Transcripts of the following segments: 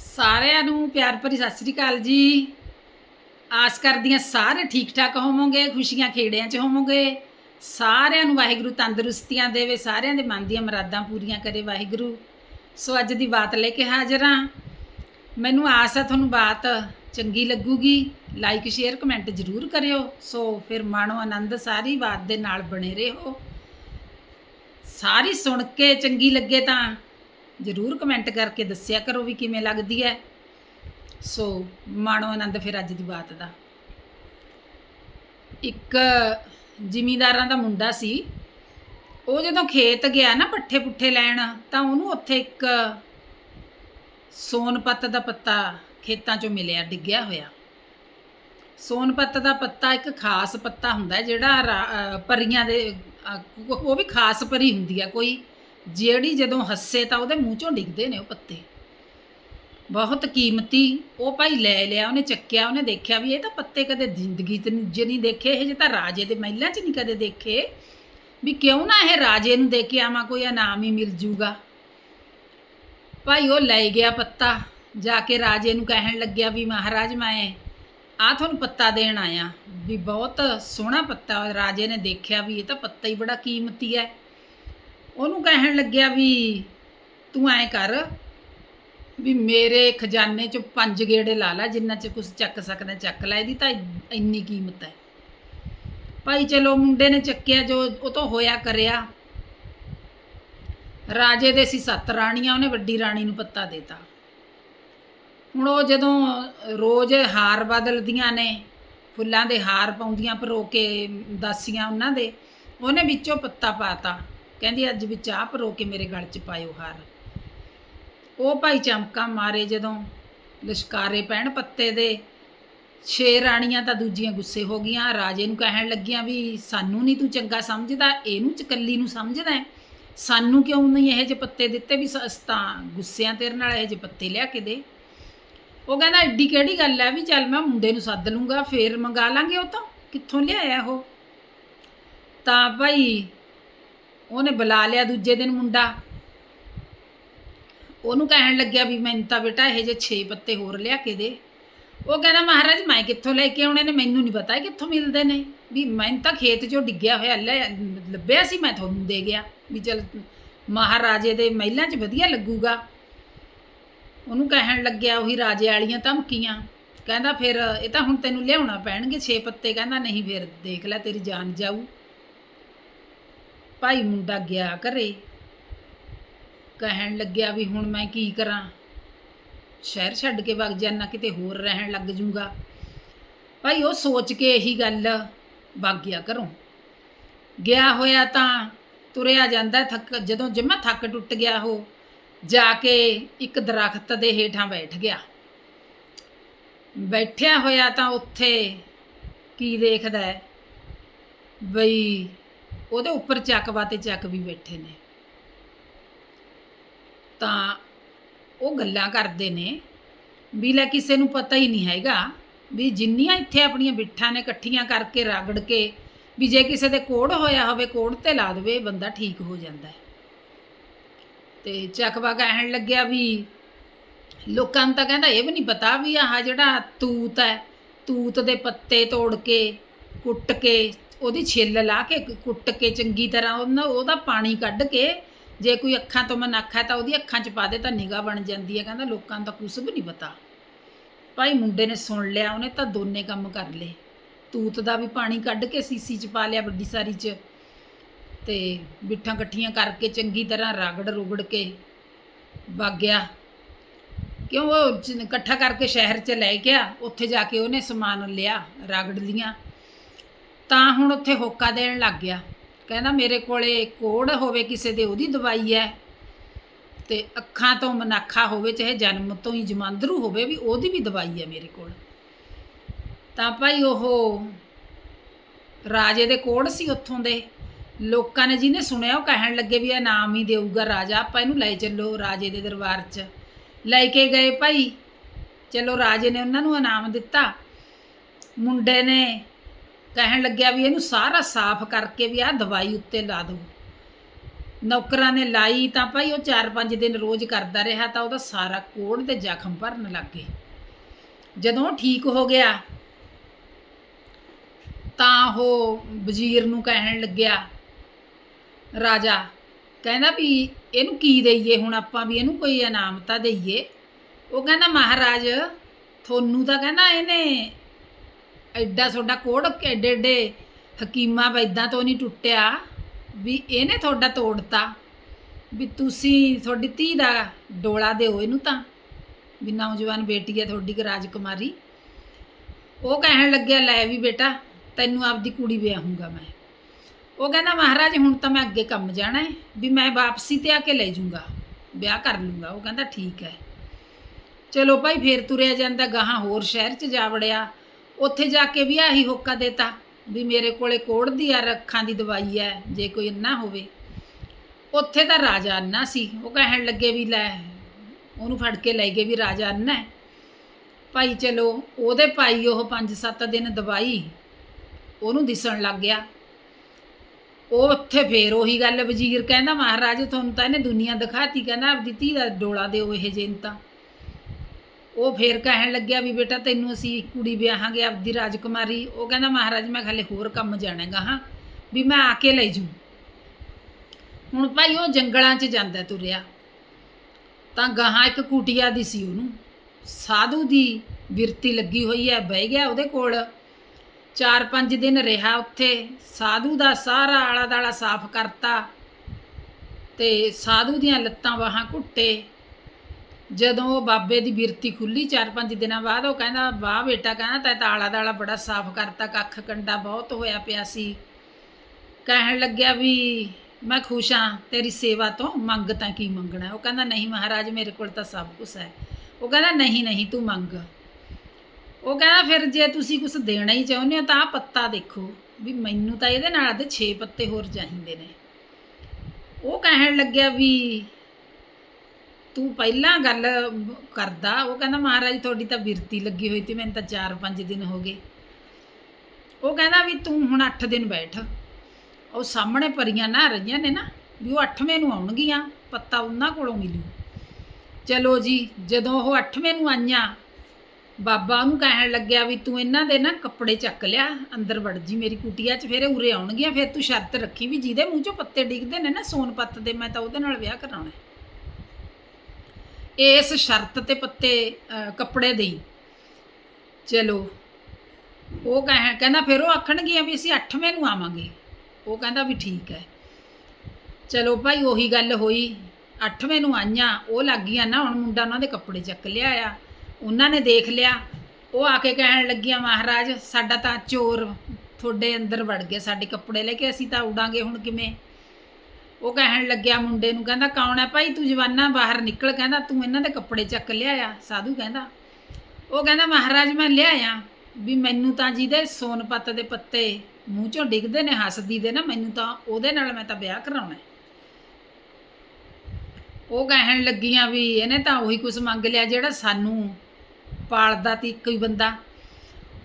ਸਾਰਿਆਂ ਨੂੰ ਪਿਆਰ ਭਰੀ ਸਤਿ ਸ੍ਰੀ ਅਕਾਲ ਜੀ। ਆਸ ਕਰਦੀਆਂ ਸਾਰੇ ਠੀਕ ਠਾਕ ਹੋਵੋਗੇ, ਖੁਸ਼ੀਆਂ ਖੇੜਿਆਂ 'ਚ ਹੋਵੋਗੇ। ਸਾਰਿਆਂ ਨੂੰ ਵਾਹਿਗੁਰੂ ਤੰਦਰੁਸਤੀਆਂ ਦੇਵੇ, ਸਾਰਿਆਂ ਦੇ ਮਨ ਦੀਆਂ ਮੁਰਾਦਾਂ ਪੂਰੀਆਂ ਕਰੇ ਵਾਹਿਗੁਰੂ। ਸੋ ਅੱਜ ਦੀ ਬਾਤ ਲੈ ਕੇ ਹਾਜ਼ਰ ਹਾਂ। ਮੈਨੂੰ ਆਸ ਹੈ ਤੁਹਾਨੂੰ ਬਾਤ ਚੰਗੀ ਲੱਗੂਗੀ ਲਾਈਕ ਸ਼ੇਅਰ ਕਮੈਂਟ ਜ਼ਰੂਰ ਕਰਿਓ। ਸੋ ਫਿਰ ਮਾਣੋ ਆਨੰਦ ਸਾਰੀ ਬਾਤ ਦੇ ਨਾਲ ਬਣੇ ਰਹੋ। ਸਾਰੀ ਸੁਣ ਕੇ ਚੰਗੀ ਲੱਗੇ ਤਾਂ ਜਰੂਰ ਕਮੈਂਟ ਕਰਕੇ ਦੱਸਿਆ ਕਰੋ ਵੀ ਕਿਵੇਂ ਲੱਗਦੀ ਹੈ। ਸੋ ਮਾਣੋ ਆਨੰਦ ਫਿਰ ਅੱਜ ਦੀ ਬਾਤ ਦਾ। ਇੱਕ ਜ਼ਿਮੀਂਦਾਰਾਂ ਦਾ ਮੁੰਡਾ ਸੀ, ਉਹ ਜਦੋਂ ਖੇਤ ਗਿਆ ਨਾ ਪੱਠੇ ਪੁੱਠੇ ਲੈਣ, ਤਾਂ ਉਹਨੂੰ ਉੱਥੇ ਇੱਕ ਸੋਨਪੱਤ ਦਾ ਪੱਤਾ ਖੇਤਾਂ 'ਚੋਂ ਮਿਲਿਆ, ਡਿੱਗਿਆ ਹੋਇਆ। ਸੋਨਪੱਤ ਦਾ ਪੱਤਾ ਇੱਕ ਖਾਸ ਪੱਤਾ ਹੁੰਦਾ ਜਿਹੜਾ ਰਾ- ਪਰੀਆਂ ਦੇ ਉਹ ਵੀ ਖਾਸ ਪਰੀ ਹੁੰਦੀ ਆ ਕੋਈ ਜਿਹੜੀ ਜਦੋਂ ਹੱਸੇ ਤਾਂ ਉਹਦੇ ਮੂੰਹ ਚੋਂ ਡਿੱਗਦੇ ਨੇ ਉਹ ਪੱਤੇ। ਬਹੁਤ ਕੀਮਤੀ, ਉਹ ਭਾਈ ਲੈ ਲਿਆ, ਉਹਨੇ ਚੱਕਿਆ, ਉਹਨੇ ਦੇਖਿਆ ਵੀ ਇਹ ਤਾਂ ਪੱਤੇ ਕਦੇ ਜ਼ਿੰਦਗੀ 'ਚ ਨਹੀਂ ਜੇ ਨਹੀਂ ਦੇਖੇ, ਇਹ ਜੇ ਤਾਂ ਰਾਜੇ ਦੇ ਮਹਿਲਾਂ 'ਚ ਨਹੀਂ ਕਦੇ ਦੇਖੇ, ਵੀ ਕਿਉਂ ਨਾ ਇਹ ਰਾਜੇ ਨੂੰ ਦੇ ਕੇ ਆਵਾਂ, ਕੋਈ ਇਨਾਮ ਹੀ ਮਿਲ ਜੂਗਾ। ਭਾਈ ਉਹ ਲੈ ਗਿਆ ਪੱਤਾ, ਜਾ ਕੇ ਰਾਜੇ ਨੂੰ ਕਹਿਣ ਲੱਗਿਆ ਵੀ ਮਹਾਰਾਜ ਮੈਂ ਆ ਤੁਹਾਨੂੰ ਪੱਤਾ ਦੇਣ ਆਇਆ। ਵੀ ਬਹੁਤ ਸੋਹਣਾ ਪੱਤਾ, ਰਾਜੇ ਨੇ ਦੇਖਿਆ ਵੀ ਇਹ ਤਾਂ ਪੱਤਾ ਹੀ ਬੜਾ ਕੀਮਤੀ ਹੈ। ਉਹਨੂੰ ਕਹਿਣ ਲੱਗਿਆ ਵੀ ਤੂੰ ਐਂ ਕਰ ਵੀ ਮੇਰੇ ਖਜ਼ਾਨੇ ਚੋਂ ਪੰਜ ਗੇੜੇ ਲਾ ਲੈ, ਜਿੰਨਾ ਚ ਕੁਝ ਚੱਕ ਸਕਦਾ ਚੱਕ ਲੈ, ਇਹਦੀ ਤਾਂ ਇੰਨੀ ਕੀਮਤ ਹੈ। ਭਾਈ ਚਲੋ ਮੁੰਡੇ ਨੇ ਚੱਕਿਆ, ਜੋ ਉਹ ਤੋਂ ਹੋਇਆ ਕਰਿਆ। ਰਾਜੇ ਦੇ ਸੀ ਸੱਤ ਰਾਣੀਆਂ, ਉਹਨੇ ਵੱਡੀ ਰਾਣੀ ਨੂੰ ਪੱਤਾ ਦੇਤਾ। ਹੁਣ ਉਹ ਜਦੋਂ ਰੋਜ਼ ਹਾਰ ਬਦਲਦੀਆਂ ਨੇ, ਫੁੱਲਾਂ ਦੇ ਹਾਰ ਪਾਉਂਦੀਆਂ, ਪਰੋ ਕੇ ਦਾਸੀਆਂ ਉਹਨਾਂ ਦੇ, ਉਹਨੇ ਵਿੱਚੋਂ ਪੱਤਾ ਪਾਤਾ। ਕਹਿੰਦੀ, ਅੱਜ ਵਿੱਚ ਆਹ ਪਰੋ ਕੇ ਮੇਰੇ ਗਲ 'ਚ ਪਾਇਓ ਹਾਰ। ਉਹ ਭਾਈ ਚਮਕਾ ਮਾਰੇ ਜਦੋਂ ਲਸ਼ਕਾਰੇ ਪੈਣ ਪੱਤੇ ਦੇ। ਛੇ ਰਾਣੀਆਂ ਤਾਂ ਦੂਜੀਆਂ ਗੁੱਸੇ ਹੋ ਗਈਆਂ। ਰਾਜੇ ਨੂੰ ਕਹਿਣ ਲੱਗੀਆਂ ਵੀ, ਸਾਨੂੰ ਨਹੀਂ ਤੂੰ ਚੰਗਾ ਸਮਝਦਾ, ਇਹਨੂੰ ਚਕੱਲੀ ਨੂੰ ਸਮਝਦਾ ਸਾਨੂੰ ਕਿਉਂ ਨਹੀਂ ਇਹੋ ਜਿਹੇ ਪੱਤੇ ਦਿੱਤੇ ਵੀ ਸ- ਤਾਂ ਗੁੱਸਿਆਂ ਤੇਰੇ ਨਾਲ ਇਹੋ ਜਿਹੇ ਪੱਤੇ ਲਿਆ ਕੇ ਦੇ? ਉਹ ਕਹਿੰਦਾ, ਐਡੀ ਕਿਹੜੀ ਗੱਲ ਹੈ ਵੀ ਚੱਲ ਮੈਂ ਮੁੰਡੇ ਨੂੰ ਸੱਦ ਲੂੰਗਾ, ਫੇਰ ਮੰਗਾ ਲਾਂਗੇ ਉਹ ਤਾਂ। ਕਿੱਥੋਂ ਲਿਆਇਆ ਉਹ? ਤਾਂ ਭਾਈ ਉਹਨੇ ਬੁਲਾ ਲਿਆ ਦੂਜੇ ਦਿਨ ਮੁੰਡਾ। ਉਹਨੂੰ ਕਹਿਣ ਲੱਗਿਆ ਵੀ ਮੈਨੂੰ ਤਾਂ ਬੇਟਾ ਇਹ ਜੇ 6 ਪੱਤੇ ਹੋਰ ਲਿਆ ਕੇ ਦੇ। ਉਹ ਕਹਿੰਦਾ, ਮਹਾਰਾਜ, ਮੈਂ ਕਿੱਥੋਂ ਲੈ ਕੇ ਆਉਣੇ ਨੇ? ਮੈਨੂੰ ਨਹੀਂ ਪਤਾ ਕਿੱਥੋਂ ਮਿਲਦੇ ਨੇ। ਵੀ ਮੈਨੂੰ ਤਾਂ ਖੇਤ 'ਚੋਂ ਡਿੱਗਿਆ ਹੋਇਆ, ਲੈ, ਲੱਭਿਆ ਸੀ ਮੈਂ ਤੁਹਾਨੂੰ ਦੇ ਗਿਆ। ਵੀ ਚਲ ਮਹਾਰਾਜੇ ਦੇ ਮਹਿਲਾਂ 'ਚ ਵਧੀਆ ਲੱਗੂਗਾ। ਉਹਨੂੰ ਕਹਿਣ ਲੱਗਿਆ, ਉਹੀ ਰਾਜੇ ਵਾਲੀਆਂ ਧਮਕੀਆਂ। ਕਹਿੰਦਾ, ਫਿਰ ਇਹ ਤਾਂ ਹੁਣ ਤੈਨੂੰ ਲਿਆਉਣਾ ਪੈਣਗੇ 6 ਪੱਤੇ। ਕਹਿੰਦਾ, ਨਹੀਂ, ਫਿਰ ਦੇਖ ਲੈ, ਤੇਰੀ ਜਾਨ ਜਾਊ। ਭਾਈ ਮੁੰਡਾ ਗਿਆ ਘਰੇ। ਕਹਿਣ ਲੱਗਿਆ ਵੀ ਹੁਣ ਮੈਂ ਕੀ ਕਰਾਂ। ਸ਼ਹਿਰ ਛੱਡ ਕੇ ਵਗ ਜਾਣਾ ਕਿਤੇ ਹੋਰ ਰਹਿਣ ਲੱਗ ਜੂਗਾ। ਭਾਈ ਉਹ ਸੋਚ ਕੇ ਇਹੀ ਗੱਲ ਵਗ ਗਿਆ ਘਰੋਂ। ਗਿਆ ਹੋਇਆ ਤਾਂ ਤੁਰਿਆ ਜਾਂਦਾ ਥੱਕ, ਜਦੋਂ ਜਮਾ ਥੱਕ ਟੁੱਟ ਗਿਆ ਉਹ, ਜਾ ਕੇ ਇੱਕ ਦਰਖਤ ਦੇ ਹੇਠਾਂ ਬੈਠ ਗਿਆ। ਬੈਠਿਆ ਹੋਇਆ ਤਾਂ ਉੱਥੇ ਕੀ ਦੇਖਦਾ ਹੈ? ਬਈ ਉਹਦੇ ਉੱਪਰ ਚੱਕਵਾ ਤੇ ਚੱਕ ਵੀ ਬੈਠੇ ਨੇ। ਤਾਂ ਉਹ ਗੱਲਾਂ ਕਰਦੇ ਨੇ ਵੀ ਲੈ ਕਿਸੇ ਨੂੰ ਪਤਾ ਹੀ ਨਹੀਂ ਹੈਗਾ ਵੀ ਜਿੰਨੀਆਂ ਇੱਥੇ ਆਪਣੀਆਂ ਬਿੱਠਾਂ ਨੇ ਇਕੱਠੀਆਂ ਕਰਕੇ ਰਗੜ ਕੇ ਵੀ ਜੇ ਕਿਸੇ ਦੇ ਕੋੜ ਹੋਇਆ ਹੋਵੇ, ਕੋੜ ਤੇ ਲਾ ਦੇਵੇ, ਬੰਦਾ ਠੀਕ ਹੋ ਜਾਂਦਾ ਤੇ ਚੱਕਵਾ ਕਹਿਣ ਲੱਗਿਆ ਵੀ ਲੋਕਾਂ ਨੂੰ ਤਾਂ ਕਹਿੰਦਾ ਇਹ ਵੀ ਨਹੀਂ ਪਤਾ ਵੀ ਆਹ ਜਿਹੜਾ ਤੂਤ ਹੈ, ਤੂਤ ਦੇ ਪੱਤੇ ਤੋੜ ਕੇ, ਕੁੱਟ ਕੇ ਉਹਦੀ ਛਿੱਲ ਲਾ ਕੇ ਕੁੱਟ ਕੇ ਚੰਗੀ ਤਰ੍ਹਾਂ ਉਹਨਾਂ ਉਹਦਾ ਪਾਣੀ ਕੱਢ ਕੇ ਜੇ ਕੋਈ ਅੱਖਾਂ ਤੋਂ ਮਨੱਖ ਹੈ ਤਾਂ ਉਹਦੀ ਅੱਖਾਂ 'ਚ ਪਾ ਦੇ ਤਾਂ ਨਿਗਾਹ ਬਣ ਜਾਂਦੀ ਹੈ। ਕਹਿੰਦਾ ਲੋਕਾਂ ਦਾ ਤਾਂ ਕੁਝ ਵੀ ਨਹੀਂ ਪਤਾ। ਭਾਈ ਮੁੰਡੇ ਨੇ ਸੁਣ ਲਿਆ, ਉਹਨੇ ਤਾਂ ਦੋਨੇ ਕੰਮ ਕਰ ਲਏ। ਤੂਤ ਦਾ ਵੀ ਪਾਣੀ ਕੱਢ ਕੇ ਸੀਸੀ 'ਚ ਪਾ ਲਿਆ ਵੱਡੀ ਸਾਰੀ 'ਚ। ਤੇ ਬਿੱਠਾਂ ਇਕੱਠੀਆਂ ਕਰਕੇ ਚੰਗੀ ਤਰ੍ਹਾਂ ਰਗੜ ਰੁਗੜ ਕੇ ਵਗ ਗਿਆ। ਕਿਉਂ ਉਹ ਇਕੱਠਾ ਕਰਕੇ ਸ਼ਹਿਰ 'ਚ ਲੈ ਗਿਆ, ਉੱਥੇ ਜਾ ਕੇ ਉਹਨੇ ਸਮਾਨ ਲਿਆ, ਰਗੜ ਲੀਆਂ। ਤਾਂ ਹੁਣ ਉੱਥੇ ਹੋਕਾ ਦੇਣ ਲੱਗ ਗਿਆ। ਕਹਿੰਦਾ ਮੇਰੇ ਕੋਲੇ ਕੋੜ ਹੋਵੇ ਕਿਸੇ ਦੇ, ਉਹਦੀ ਦਵਾਈ ਹੈ। ਤੇ ਅੱਖਾਂ ਤੋਂ ਮਨਾਖਾ ਹੋਵੇ, ਚਾਹੇ ਜਨਮ ਤੋਂ ਹੀ ਜਮਾਂਦਰੂ ਹੋਵੇ, ਵੀ ਉਹਦੀ ਵੀ ਦਵਾਈ ਹੈ ਮੇਰੇ ਕੋਲ। ਤਾਂ ਭਾਈ ਉਹ ਰਾਜੇ ਦੇ ਕੋੜ ਸੀ ਉੱਥੋਂ ਦੇ। ਲੋਕਾਂ ਨੇ ਜਿਹਨੇ ਸੁਣਿਆ, ਉਹ ਕਹਿਣ ਲੱਗੇ ਵੀ ਇਹ ਨਾਮ ਹੀ ਦੇਊਗਾ ਰਾਜਾ। ਆਪਾਂ ਇਹਨੂੰ ਲੈ ਚੱਲੋ ਰਾਜੇ ਦੇ ਦਰਬਾਰ 'ਚ। ਲੈ ਕੇ ਗਏ ਭਾਈ। ਚਲੋ ਰਾਜੇ ਨੇ ਉਹਨਾਂ ਨੂੰ ਇਨਾਮ ਦਿੱਤਾ। ਮੁੰਡੇ ਨੇ ਕਹਿਣ ਲੱਗਿਆ ਵੀ ਇਹਨੂੰ ਸਾਰਾ ਸਾਫ਼ ਕਰਕੇ ਵੀ ਆਹ ਦਵਾਈ ਉੱਤੇ ਲਾ ਦਿਓ। ਨੌਕਰਾਂ ਨੇ ਲਾਈ ਤਾਂ ਭਾਈ ਉਹ 4-5 ਦਿਨ ਰੋਜ਼ ਕਰਦਾ ਰਿਹਾ ਤਾਂ ਉਹਦਾ ਸਾਰਾ ਕੋੜ ਤੇ ਜ਼ਖਮ ਭਰਨ ਲੱਗ ਗਏ। ਜਦੋਂ ਉਹ ਠੀਕ ਹੋ ਗਿਆ ਤਾਂ ਉਹ ਵਜ਼ੀਰ ਨੂੰ ਕਹਿਣ ਲੱਗਿਆ, ਰਾਜਾ, ਕਹਿੰਦਾ ਵੀ ਇਹਨੂੰ ਕੀ ਦਈਏ ਹੁਣ ਆਪਾਂ ਵੀ ਇਹਨੂੰ ਕੋਈ ਇਨਾਮ ਤਾਂ ਦਈਏ? ਉਹ ਕਹਿੰਦਾ, ਮਹਾਰਾਜ, ਤੁਹਾਨੂੰ ਤਾਂ ਕਹਿੰਦਾ ਇਹਨੇ ਐਡਾ ਤੁਹਾਡਾ ਕੋੜ ਐਡੇ ਐਡੇ ਹਕੀਮਾਂ ਵੈਦਾਂ ਤੋਂ ਨਹੀਂ ਟੁੱਟਿਆ ਵੀ ਇਹਨੇ ਤੁਹਾਡਾ ਤੋੜਤਾ। ਵੀ ਤੁਸੀਂ ਤੁਹਾਡੀ ਧੀ ਦਾ ਡੋਲਾ ਦਿਓ ਇਹਨੂੰ ਤਾਂ, ਵੀ ਨੌਜਵਾਨ ਬੇਟੀ ਹੈ ਤੁਹਾਡੀ ਕਿ ਰਾਜਕੁਮਾਰੀ। ਉਹ ਕਹਿਣ ਲੱਗਿਆ, ਲੈ ਵੀ ਬੇਟਾ, ਤੈਨੂੰ ਆਪਦੀ ਕੁੜੀ ਵਿਆਹੂੰਗਾ ਮੈਂ। ਉਹ ਕਹਿੰਦਾ, ਮਹਾਰਾਜ, ਹੁਣ ਤਾਂ ਮੈਂ ਅੱਗੇ ਕੰਮ ਜਾਣਾ ਹੈ, ਵੀ ਮੈਂ ਵਾਪਸੀ ਤੇ ਆ ਕੇ ਲੈ ਜਾਊਂਗਾ, ਵਿਆਹ ਕਰ ਲੂੰਗਾ ਉਹ ਕਹਿੰਦਾ, ਠੀਕ ਹੈ। ਚਲੋ ਭਾਈ, ਫੇਰ ਤੁਰਿਆ ਜਾਂਦਾ, ਗਾਹਾਂ ਹੋਰ ਸ਼ਹਿਰ 'ਚ ਜਾ ਵੜਿਆ। ਉੱਥੇ ਜਾ ਕੇ ਵੀ ਆਹੀ ਹੋਕਾ ਦੇਤਾ ਵੀ ਮੇਰੇ ਕੋਲੇ ਕੋੜ ਦੀ ਆ, ਰੱਖਾਂ ਦੀ ਦਵਾਈ ਹੈ ਜੇ ਕੋਈ ਇੰਨਾ ਹੋਵੇ। ਉੱਥੇ ਤਾਂ ਰਾਜਾ ਅੰਨਾ ਸੀ, ਉਹ ਕਹਿਣ ਲੱਗੇ ਵੀ ਲੈ, ਉਹਨੂੰ ਫੜ ਕੇ ਲੈ ਗਏ ਵੀ ਰਾਜਾ ਅੰਨਾ ਹੈ ਭਾਈ ਚਲੋ, ਉਹਦੇ ਭਾਈ ਉਹ 5-7 ਦਿਨ ਦਵਾਈ, ਉਹਨੂੰ ਦਿਸਣ ਲੱਗ ਗਿਆ। ਉਹ ਉੱਥੇ ਫੇਰ ਉਹੀ ਗੱਲ ਵਜ਼ੀਰ ਕਹਿੰਦਾ, ਮਹਾਰਾਜ ਤੁਹਾਨੂੰ ਤਾਂ ਇਹਨੇ ਦੁਨੀਆ ਦਿਖਾਤੀ, ਕਹਿੰਦਾ ਆਪਦੀ ਧੀ ਦਾ ਡੋਲਾ ਦਿਓ ਇਹ ਜਿੰਨ ਤਾਂ। ਉਹ ਫੇਰ ਕਹਿਣ ਲੱਗਿਆ ਵੀ ਬੇਟਾ ਤੈਨੂੰ ਅਸੀਂ ਕੁੜੀ ਵਿਆਹਾਂਗੇ ਆਪਦੀ ਰਾਜਕੁਮਾਰੀ। ਉਹ ਕਹਿੰਦਾ, ਮਹਾਰਾਜ, ਮੈਂ ਖਾਲੇ ਹੋਰ ਕੰਮ ਜਾਣਾਗਾ, ਹਾਂ, ਵੀ ਮੈਂ ਆ ਕੇ ਲੈ ਜੂ ਹੁਣ ਭਾਈ ਉਹ ਜੰਗਲਾਂ 'ਚ ਜਾਂਦਾ ਤੁਰਿਆ। ਤਾਂ ਗਾਹਾਂ ਇੱਕ ਕੁਟਿਆ ਦੀ ਸੀ ਉਹਨੂੰ। ਸਾਧੂ ਦੀ ਬਿਰਤੀ ਲੱਗੀ ਹੋਈ ਹੈ, ਬਹਿ ਗਿਆ ਉਹਦੇ ਕੋਲ। 4-5 ਦਿਨ ਰਿਹਾ ਉੱਥੇ। ਸਾਧੂ ਦਾ ਸਾਰਾ ਆਲਾ ਦਾਲਾ ਸਾਫ਼ ਕਰਤਾ ਤੇ ਸਾਧੂ ਦੀਆਂ ਲੱਤਾਂ ਬਾਹਾਂ ਘੁੱਟੇ। ਜਦੋਂ ਉਹ ਬਾਬੇ ਦੀ ਬਿਰਤੀ ਖੁੱਲੀ 4-5 ਦਿਨਾਂ ਬਾਅਦ, ਉਹ ਕਹਿੰਦਾ, ਵਾਹ ਬੇਟਾ, ਕਹਿੰਦਾ, ਤੈ ਤਾਂ ਆਲਾ ਦਾਲਾ ਬੜਾ ਸਾਫ਼ ਕਰਤਾ, ਕੱਖ ਕੰਡਾ ਬਹੁਤ ਹੋਇਆ ਪਿਆ ਸੀ। ਕਹਿਣ ਲੱਗਿਆ ਵੀ, ਮੈਂ ਖੁਸ਼ ਹਾਂ ਤੇਰੀ ਸੇਵਾ ਤੋਂ ਮੰਗ ਤਾਂ ਕੀ ਮੰਗਣਾ? ਉਹ ਕਹਿੰਦਾ, ਨਹੀਂ ਮਹਾਰਾਜ, ਮੇਰੇ ਕੋਲ ਤਾਂ ਸਭ ਕੁਝ ਹੈ। ਉਹ ਕਹਿੰਦਾ, ਨਹੀਂ ਨਹੀਂ, ਤੂੰ ਮੰਗ। ਉਹ ਕਹਿੰਦਾ, ਫਿਰ ਜੇ ਤੁਸੀਂ ਕੁਝ ਦੇਣਾ ਹੀ ਚਾਹੁੰਦੇ ਹੋ, ਤਾਂ ਆਹ ਪੱਤਾ ਦੇਖੋ ਵੀ ਮੈਨੂੰ ਤਾਂ ਇਹਦੇ ਨਾਲ ਦੇ 6 ਪੱਤੇ ਹੋਰ ਚਾਹੀਦੇ ਨੇ। ਉਹ ਕਹਿਣ ਲੱਗਿਆ ਵੀ ਤੂੰ ਪਹਿਲਾਂ ਗੱਲ ਕਰਦਾ, ਉਹ ਕਹਿੰਦਾ, ਮਹਾਰਾਜ, ਤੁਹਾਡੀ ਤਾਂ ਬਿਰਤੀ ਲੱਗੀ ਹੋਈ ਤੇ, ਮੈਨੂੰ ਤਾਂ 4-5 ਦਿਨ ਹੋ ਗਏ। ਉਹ ਕਹਿੰਦਾ ਵੀ ਤੂੰ ਹੁਣ 8 ਦਿਨ ਬੈਠ। ਉਹ ਸਾਹਮਣੇ ਪਰੀਆਂ ਨਾ ਰਹੀਆਂ ਨੇ ਨਾ, ਵੀ ਉਹ 8ਵੇਂ ਨੂੰ ਆਉਣਗੀਆਂ, ਪੱਤਾ ਉਹਨਾਂ ਕੋਲੋਂ ਮਿਲੂ। ਚਲੋ ਜੀ, ਜਦੋਂ ਉਹ 8ਵੇਂ ਨੂੰ ਆਈਆਂ, ਬਾਬਾ ਉਹਨੂੰ ਕਹਿਣ ਲੱਗਿਆ ਵੀ ਤੂੰ ਇਹਨਾਂ ਦੇ ਨਾ ਕੱਪੜੇ ਚੱਕ ਲਿਆ, ਅੰਦਰ ਵੜ ਜੀ ਮੇਰੀ ਕੁਟੀਆ 'ਚ, ਫਿਰ ਉਰੇ ਆਉਣਗੀਆਂ, ਫਿਰ ਤੂੰ ਸ਼ਰਤ ਰੱਖੀ ਵੀ ਜਿਹਦੇ ਮੂੰਹ 'ਚੋਂ ਪੱਤੇ ਡਿੱਗਦੇ ਨੇ ਨਾ, ਸੋਨ ਪੱਤ ਦੇ, ਮੈਂ ਤਾਂ ਉਹਦੇ ਨਾਲ ਵਿਆਹ ਕਰਾਉਣਾ ਇਸ ਸ਼ਰਤ ਤੇ ਪੱਤੇ ਕੱਪੜੇ ਦੇਈ ਚਲੋ, ਉਹ ਕਹਿ, ਕਹਿੰਦਾ ਫਿਰ ਉਹ ਆਖਣਗੀਆਂ ਵੀ ਅਸੀਂ 8ਵੇਂ ਨੂੰ ਆਵਾਂਗੇ। ਉਹ ਕਹਿੰਦਾ ਵੀ ਠੀਕ ਹੈ। ਚਲੋ ਭਾਈ, ਉਹੀ ਗੱਲ ਹੋਈ। 8ਵੇਂ ਨੂੰ ਆਈਆਂ, ਉਹ ਲੱਗ ਗਈਆਂ ਨਾ, ਹੁਣ ਮੁੰਡਾ ਉਹਨਾਂ ਦੇ ਕੱਪੜੇ ਚੱਕ ਲਿਆ ਆ। ਉਹਨਾਂ ਨੇ ਦੇਖ ਲਿਆ। ਉਹ ਆ ਕੇ ਕਹਿਣ ਲੱਗੀਆਂ, ਮਹਾਰਾਜ, ਸਾਡਾ ਤਾਂ ਚੋਰ ਤੁਹਾਡੇ ਅੰਦਰ ਵੜ ਗਿਆ, ਸਾਡੇ ਕੱਪੜੇ ਲੈ ਕੇ ਅਸੀਂ ਤਾਂ ਉਡਾਂਗੇ ਹੁਣ ਕਿਵੇਂ? ਉਹ ਕਹਿਣ ਲੱਗਿਆ ਮੁੰਡੇ ਨੂੰ, ਕਹਿੰਦਾ ਕੌਣ ਹੈ ਭਾਈ ਤੂੰ ਜਵਾਨਾ ਬਾਹਰ ਨਿਕਲ, ਕਹਿੰਦਾ ਤੂੰ ਇਹਨਾਂ ਦੇ ਕੱਪੜੇ ਚੱਕ ਲਿਆਇਆ, ਸਾਧੂ ਕਹਿੰਦਾ। ਉਹ ਕਹਿੰਦਾ ਮਹਾਰਾਜ ਮੈਂ ਲਿਆਇਆ, ਵੀ ਮੈਨੂੰ ਤਾਂ ਜਿਹਦੇ ਸੋਨਪੱਤ ਦੇ ਪੱਤੇ ਮੂੰਹ ਚੋਂ ਡਿੱਗਦੇ ਨੇ, ਹੱਸਦੀ ਦੇ ਨਾ, ਮੈਨੂੰ ਤਾਂ ਉਹਦੇ ਨਾਲ ਮੈਂ ਤਾਂ ਵਿਆਹ ਕਰਾਉਣਾ ਉਹ ਕਹਿਣ ਲੱਗੀਆਂ ਵੀ ਇਹਨੇ ਤਾਂ ਉਹੀ ਕੁਝ ਮੰਗ ਲਿਆ ਜਿਹੜਾ ਸਾਨੂੰ ਪਾਲਦਾ ਤੀ ਇੱਕੋ ਬੰਦਾ।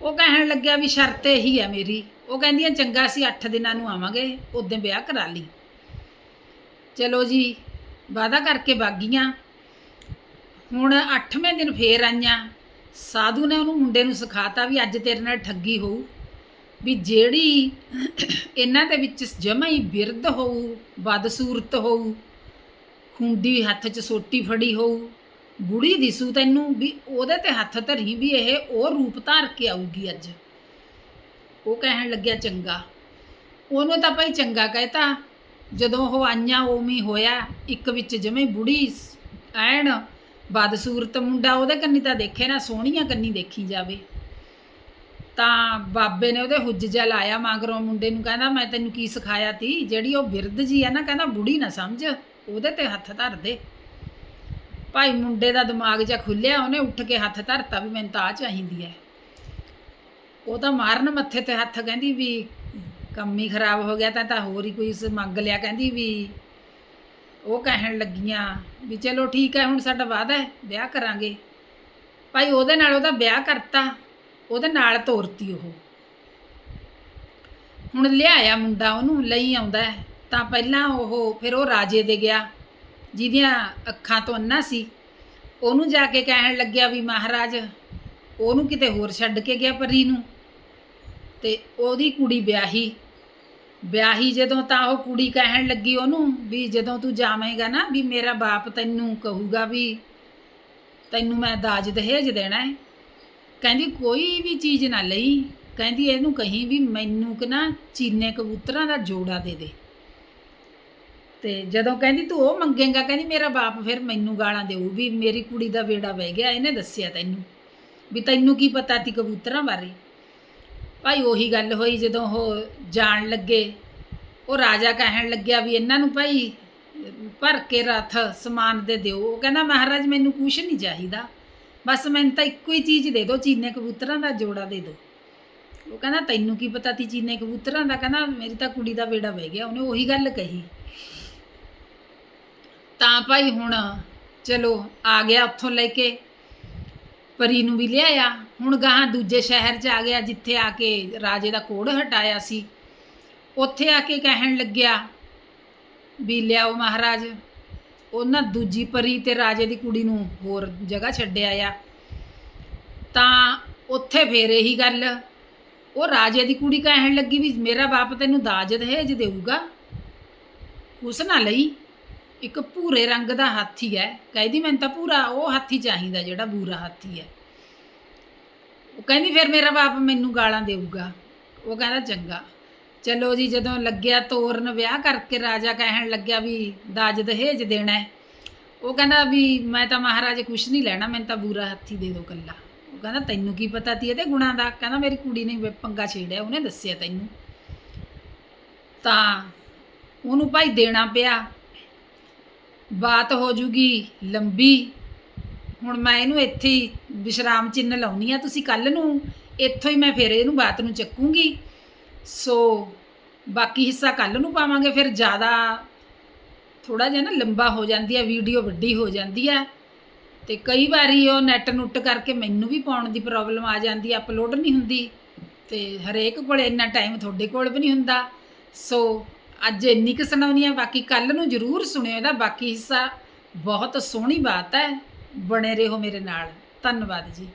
ਉਹ ਕਹਿਣ ਲੱਗਿਆ ਵੀ ਸ਼ਰਤ ਇਹੀ ਹੈ ਮੇਰੀ, ਉਹ ਕਹਿੰਦੀਆਂ ਚੰਗਾ ਸੀ 8 ਦਿਨਾਂ ਨੂੰ ਆਵਾਂਗੇ ਉਦੋਂ ਵਿਆਹ ਕਰਾ ਲਈ। ਚਲੋ ਜੀ ਵਾਦਾ ਕਰਕੇ ਬਾਗੀਆਂ ਹੁਣ 8ਵੇਂ ਦਿਨ ਫੇਰ ਆਈਆਂ। ਸਾਧੂ ਨੇ ਉਹਨੂੰ ਮੁੰਡੇ ਨੂੰ ਸਿਖਾਤਾ ਵੀ ਅੱਜ ਤੇਰੇ ਨਾਲ ਠੱਗੀ ਹੋਊ, ਵੀ ਜਿਹੜੀ ਇਹਨਾਂ ਦੇ ਵਿੱਚ ਜਮਾ ਹੀ ਬਿਰਧ ਹੋਊ, ਬਦਸੂਰਤ ਹੋਊ, ਖੁੰਡੀ ਹੱਥ 'ਚ ਸੋਟੀ ਫੜੀ ਹੋਊ, ਬੁੜੀ ਦਿਸੂ ਤੈਨੂੰ, ਵੀ ਉਹਦੇ ਤੇ ਹੱਥ ਧਰੀ ਵੀ ਇਹ ਉਹ ਰੂਪ ਧਾਰ ਕੇ ਆਊਗੀ ਅੱਜ। ਉਹ ਕਹਿਣ ਲੱਗਿਆ ਚੰਗਾ। ਉਹਨੂੰ ਤਾਂ ਭਾਈ ਚੰਗਾ ਕਹਿਤਾ। ਜਦੋਂ ਉਹ ਆਈਆਂ ਉਵੇਂ ਹੋਇਆ, ਇੱਕ ਵਿੱਚ ਜਿਵੇਂ ਬੁੜੀ ਐਣ ਬਦਸੂਰਤ ਮੁੰਡਾ, ਉਹਦੇ ਕੰਨੀ ਤਾਂ ਦੇਖੇ ਨਾ, ਸੋਹਣੀਆਂ ਕੰਨੀ ਦੇਖੀ ਜਾਵੇ। ਤਾਂ ਬਾਬੇ ਨੇ ਉਹਦੇ ਹੁੱਜ ਜਿਹਾ ਲਾਇਆ ਮਗਰੋਂ ਮੁੰਡੇ ਨੂੰ, ਕਹਿੰਦਾ ਮੈਂ ਤੈਨੂੰ ਕੀ ਸਿਖਾਇਆ ਤੀ? ਜਿਹੜੀ ਉਹ ਬਿਰਧ ਜੀ ਆ ਨਾ, ਕਹਿੰਦਾ ਬੁੜੀ ਨਾ ਸਮਝ, ਉਹਦੇ ਤੇ ਹੱਥ ਧਰ ਦੇ। ਭਾਈ ਮੁੰਡੇ ਦਾ ਦਿਮਾਗ ਜਿਹਾ ਖੁੱਲਿਆ, ਉਹਨੇ ਉੱਠ ਕੇ ਹੱਥ ਧਰਤਾ ਵੀ ਮੈਨੂੰ ਤਾਂ ਆ ਚਾਹੀਦੀ ਹੈ ਉਹ ਤਾਂ ਮਾਰਨ ਮੱਥੇ ਤੇ ਹੱਥ ਕਹਿੰਦੀ ਵੀ ਕੰਮ ਹੀ ਖਰਾਬ ਹੋ ਗਿਆ ਤਾਂ ਤਾਂ ਹੋਰ ਹੀ ਕੋਈ ਮੰਗ ਲਿਆ ਕਹਿੰਦੀ ਵੀ ਉਹ ਕਹਿਣ ਲੱਗੀਆਂ ਵੀ ਚਲੋ ਠੀਕ ਹੈ, ਹੁਣ ਸਾਡਾ ਵਾਅਦਾ ਹੈ, ਵਿਆਹ ਕਰਾਂਗੇ। ਭਾਈ ਉਹਦੇ ਨਾਲ ਉਹਦਾ ਵਿਆਹ ਕਰਤਾ, ਉਹਦੇ ਨਾਲ ਤੋਰਤੀ ਉਹ। ਹੁਣ ਲਿਆਇਆ ਮੁੰਡਾ ਉਹਨੂੰ, ਲਈ ਆਉਂਦਾ ਤਾਂ ਪਹਿਲਾਂ ਉਹ ਫਿਰ ਉਹ ਰਾਜੇ ਦੇ ਗਿਆ, ਜਿਹਦੀਆਂ ਅੱਖਾਂ ਤੋਂ ਅੰਨਾ ਸੀ। ਉਹਨੂੰ ਜਾ ਕੇ ਕਹਿਣ ਲੱਗਿਆ ਵੀ ਮਹਾਰਾਜ, ਉਹਨੂੰ ਕਿਤੇ ਹੋਰ ਛੱਡ ਕੇ ਗਿਆ ਪਰੀ ਨੂੰ। ਤੇ ਉਹਦੀ ਕੁੜੀ ਵਿਆਹੀ। ਵਿਆਹੀ ਜਦੋਂ ਤਾਂ ਉਹ ਕੁੜੀ ਕਹਿਣ ਲੱਗੀ ਉਹਨੂੰ ਵੀ ਜਦੋਂ ਤੂੰ ਜਾਵੇਂਗਾ ਨਾ ਵੀ ਮੇਰਾ ਬਾਪ ਤੈਨੂੰ ਕਹੂਗਾ ਵੀ ਤੈਨੂੰ ਮੈਂ ਦਾਜ ਦਹੇਜ ਦੇਣਾ ਹੈ। ਕਹਿੰਦੀ ਕੋਈ ਵੀ ਚੀਜ਼ ਨਾ ਲਈ। ਕਹਿੰਦੀ ਇਹਨੂੰ ਕਹੀਂ ਵੀ ਮੈਨੂੰ ਕਿ ਨਾ ਚੀਨੇ ਕਬੂਤਰਾਂ ਦਾ ਜੋੜਾ ਦੇ ਦੇ। ਤੇ ਜਦੋਂ ਕਹਿੰਦੀ ਤੂੰ ਉਹ ਮੰਗੇਗਾ, ਕਹਿੰਦੀ ਮੇਰਾ ਬਾਪ ਫਿਰ ਮੈਨੂੰ ਗਾਲਾਂ ਦੇਊ ਵੀ ਮੇਰੀ ਕੁੜੀ ਦਾ ਵੇੜਾ ਵਹਿ ਗਿਆ, ਇਹਨੇ ਦੱਸਿਆ ਤੈਨੂੰ ਵੀ ਤੈਨੂੰ ਕੀ ਪਤਾ ਤੀ ਕਬੂਤਰਾਂ ਬਾਰੇ। ਭਾਈ ਉਹੀ ਗੱਲ ਹੋਈ ਜਦੋਂ ਉਹ ਜਾਣ ਲੱਗੇ। ਉਹ ਰਾਜਾ ਕਹਿਣ ਲੱਗਿਆ ਵੀ ਇਹਨਾਂ ਨੂੰ ਭਾਈ ਭਰ ਕੇ ਰਥ ਸਮਾਨ ਦੇ ਦਿਓ। ਉਹ ਕਹਿੰਦਾ, ਮਹਾਰਾਜ, ਮੈਨੂੰ ਕੁਛ ਨਹੀਂ ਚਾਹੀਦਾ। ਬਸ ਮੈਨੂੰ ਤਾਂ ਇੱਕੋ ਹੀ ਚੀਜ਼ ਦੇ ਦਿਓ, ਚੀਨੇ ਕਬੂਤਰਾਂ ਦਾ ਜੋੜਾ ਦੇ ਦਿਓ। ਉਹ ਕਹਿੰਦਾ, ਤੈਨੂੰ ਕੀ ਪਤਾ ਤੀ ਚੀਨੇ ਕਬੂਤਰਾਂ ਦਾ? ਕਹਿੰਦਾ, ਮੇਰੀ ਤਾਂ ਕੁੜੀ ਦਾ ਵੇੜਾ ਵਹਿ ਗਿਆ, ਉਹਨੇ ਉਹੀ ਗੱਲ ਕਹੀ। ਤਾਂ ਭਾਈ ਹੁਣ ਚਲੋ ਆ ਗਿਆ ਉੱਥੋਂ ਲੈ ਕੇ। ਪਰੀ ਨੂੰ ਵੀ ਲਿਆਇਆ। ਹੁਣ ਗਾਹਾਂ ਦੂਜੇ ਸ਼ਹਿਰ 'ਚ ਆ ਗਿਆ, ਜਿੱਥੇ ਆ ਕੇ ਰਾਜੇ ਦਾ ਕੋੜ ਹਟਾਇਆ ਸੀ। ਉੱਥੇ ਆ ਕੇ ਕਹਿਣ ਲੱਗਿਆ ਵੀ ਲਿਆਓ ਮਹਾਰਾਜ। ਉਹਨਾਂ ਦੂਜੀ ਪਰੀ ਤੇ ਰਾਜੇ ਦੀ ਕੁੜੀ ਨੂੰ ਹੋਰ ਜਗ੍ਹਾ ਛੱਡਿਆ ਆ। ਤਾਂ ਉੱਥੇ ਫੇਰ ਇਹੀ ਗੱਲ, ਉਹ ਰਾਜੇ ਦੀ ਕੁੜੀ ਕਹਿਣ ਲੱਗੀ ਵੀ ਮੇਰਾ ਬਾਪ ਤੈਨੂੰ ਦਾਜ ਦਹੇਜ ਦੇਊਗਾ। ਕੁਛ ਨਾ ਲਈ। ਇੱਕ ਭੂਰੇ ਰੰਗ ਦਾ ਹਾਥੀ ਹੈ। ਕਹਿੰਦੀ, ਮੈਨੂੰ ਤਾਂ ਭੂਰਾ ਉਹ ਹਾਥੀ ਚਾਹੀਦਾ ਜਿਹੜਾ ਬੂਰਾ ਹਾਥੀ ਹੈ। ਉਹ ਕਹਿੰਦੀ, ਫਿਰ ਮੇਰਾ ਬਾਪ ਮੈਨੂੰ ਗਾਲਾਂ ਦੇਊਗਾ। ਉਹ ਕਹਿੰਦਾ, ਚੰਗਾ। ਚਲੋ ਜੀ, ਜਦੋਂ ਲੱਗਿਆ ਤੋਰਨ ਵਿਆਹ ਕਰਕੇ ਰਾਜਾ ਕਹਿਣ ਲੱਗਿਆ ਵੀ ਦਾਜ ਦਹੇਜ ਦੇਣਾ ਉਹ ਕਹਿੰਦਾ ਵੀ ਮੈਂ ਤਾਂ ਮਹਾਰਾਜ ਕੁਛ ਨਹੀਂ ਲੈਣਾ, ਮੈਨੂੰ ਤਾਂ ਬੂਰਾ ਹਾਥੀ ਦੇ ਦਿਓ ਕੱਲਾ ਉਹ ਕਹਿੰਦਾ, ਤੈਨੂੰ ਕੀ ਪਤਾ ਤੀ ਇਹਦੇ ਗੁਣਾਂ ਦਾ? ਕਹਿੰਦਾ, ਮੇਰੀ ਕੁੜੀ ਨੇ ਪੰਗਾ ਛੇੜਿਆ, ਉਹਨੇ ਦੱਸਿਆ ਤੈਨੂੰ। ਤਾਂ ਉਹਨੂੰ ਭਾਈ ਦੇਣਾ ਪਿਆ। ਬਾਤ ਹੋ ਜੂਗੀ ਲੰਬੀ। ਹੁਣ ਮੈਂ ਇਹਨੂੰ ਇੱਥੇ ਹੀ ਵਿਸ਼ਰਾਮ ਚਿੰਨ ਲਾਉਣੀ ਆ। ਤੁਸੀਂ ਕੱਲ ਨੂੰ ਇੱਥੋਂ ਹੀ ਮੈਂ ਫਿਰ ਇਹਨੂੰ ਬਾਤ ਨੂੰ ਚੱਕੂੰਗੀ। ਸੋ ਬਾਕੀ ਹਿੱਸਾ ਕੱਲ ਨੂੰ ਪਾਵਾਂਗੇ। ਫਿਰ ਜ਼ਿਆਦਾ ਥੋੜਾ ਜਿਹਾ ਨਾ ਲੰਬਾ ਹੋ ਜਾਂਦੀ ਆ, ਵੀਡੀਓ ਵੱਡੀ ਹੋ ਜਾਂਦੀ ਆ। ਤੇ ਕਈ ਵਾਰੀ ਉਹ ਨੈਟ ਨੁੱਟ ਕਰਕੇ ਮੈਨੂੰ ਵੀ ਪਾਉਣ ਦੀ ਪ੍ਰੋਬਲਮ ਆ ਜਾਂਦੀ ਹੈ ਅਪਲੋਡ ਨਹੀਂ ਹੁੰਦੀ। ਤੇ ਹਰੇਕ ਕੋਲ ਇੰਨਾ ਟਾਈਮ ਤੁਹਾਡੇ ਕੋਲ ਵੀ ਨਹੀਂ ਹੁੰਦਾ। ਸੋ ਅੱਜ ਇੰਨੀ ਕੁ ਸੁਣਾਉਣੀ ਹੈ, ਬਾਕੀ ਕੱਲ ਨੂੰ ਜ਼ਰੂਰ ਸੁਣਿਓ ਇਹਦਾ। ਬਾਕੀ ਹਿੱਸਾ ਬਹੁਤ ਸੋਹਣੀ ਬਾਤ ਹੈ। ਬਣੇ ਰਹੋ ਮੇਰੇ ਨਾਲ। ਧੰਨਵਾਦ ਜੀ।